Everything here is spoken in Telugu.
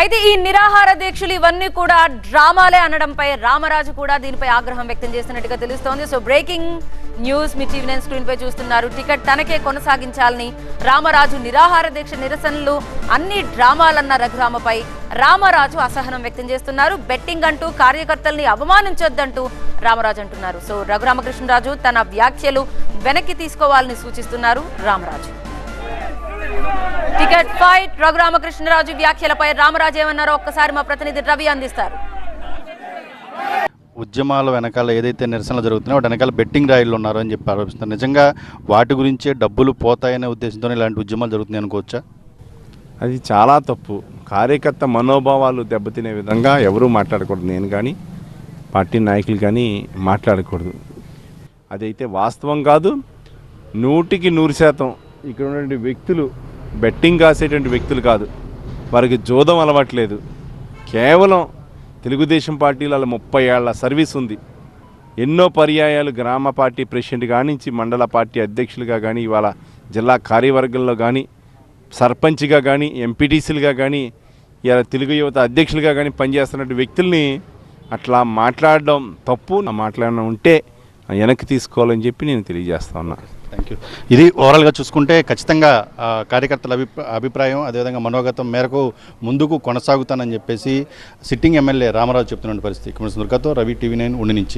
అయితే ఈ నిరాహార దీక్షలు ఇవన్నీ కూడా డ్రామాలే అనడంపై రామరాజు కూడా దీనిపై ఆగ్రహం వ్యక్తం చేస్తున్నట్టుగా తెలుస్తోంది. సో బ్రేకింగ్ న్యూస్ మీ టీవీ నైన్ స్క్రీన్ పై చూస్తున్నారు. టికెట్ తనకే కొనసాగించాలని రామరాజు నిరాహార దీక్ష నిరసనలు అన్ని డ్రామాలన్న రఘురామపై రామరాజు అసహనం వ్యక్తం చేస్తున్నారు. బెట్టింగ్ అంటూ కార్యకర్తల్ని అవమానించొద్దంటూ రామరాజు అంటున్నారు. సో రఘురామకృష్ణరాజు తన వ్యాఖ్యలు వెనక్కి తీసుకోవాలని సూచిస్తున్నారు రామరాజు. Ticket fight. రఘురామకృష్ణరాజు వ్యాఖ్యలపై రామరాజు ఏమన్నారో ఒక్కసారి మా ప్రతినిధి రవి అందిస్తారు. ఉద్యమాల వెనకాల ఏదైతే నిరసనలు జరుగుతున్నాయో వాటి వెనకాల బెట్టింగ్ రాయిలు ఉన్నారు అని చెప్పి ఆరోపిస్తున్నారు. నిజంగా వాటి గురించే డబ్బులు పోతాయనే ఉద్దేశంతో ఇలాంటి ఉద్యమాలు జరుగుతున్నాయి అనుకోవచ్చా? అది చాలా తప్పు. కార్యకర్త మనోభావాలు దెబ్బతినే విధంగా ఎవరూ మాట్లాడకూడదు. నేను కానీ పార్టీ నాయకులు కానీ మాట్లాడకూడదు. అదైతే వాస్తవం కాదు. నూటికి నూరు శాతం ఇక్కడ ఉన్నటువంటి వ్యక్తులు బెట్టింగ్ కాసేటువంటి వ్యక్తులు కాదు. వారికి జోదం అలవాట్లేదు. కేవలం తెలుగుదేశం పార్టీలో అలా ముప్పై ఏళ్ళ సర్వీస్ ఉంది. ఎన్నో పర్యాయాలు గ్రామ పార్టీ ప్రెసిడెంట్ కానించి మండల పార్టీ అధ్యక్షులుగా కానీ ఇవాళ జిల్లా కార్యవర్గంలో కానీ సర్పంచ్గా కానీ ఎంపీటీసీలుగా కానీ ఇలా తెలుగు యువత అధ్యక్షులుగా కానీ పనిచేస్తున్నటువంటి వ్యక్తుల్ని అట్లా మాట్లాడడం తప్పు. నా మాట్లాడడం ఉంటే వెనక్కి తీసుకోవాలని చెప్పి నేను తెలియజేస్తా ఉన్నా. థ్యాంక్ యూ ఇది ఓవరాల్గా చూసుకుంటే ఖచ్చితంగా కార్యకర్తల అభి అభిప్రాయం అదేవిధంగా మనోగతం మేరకు ముందుకు కొనసాగుతానని చెప్పేసి సిట్టింగ్ ఎమ్మెల్యే రామరాజు చెప్తున్న పరిస్థితి. కుమార్ దుర్గాతో రవి టీవీ నైన్ ఉండి నుంచి.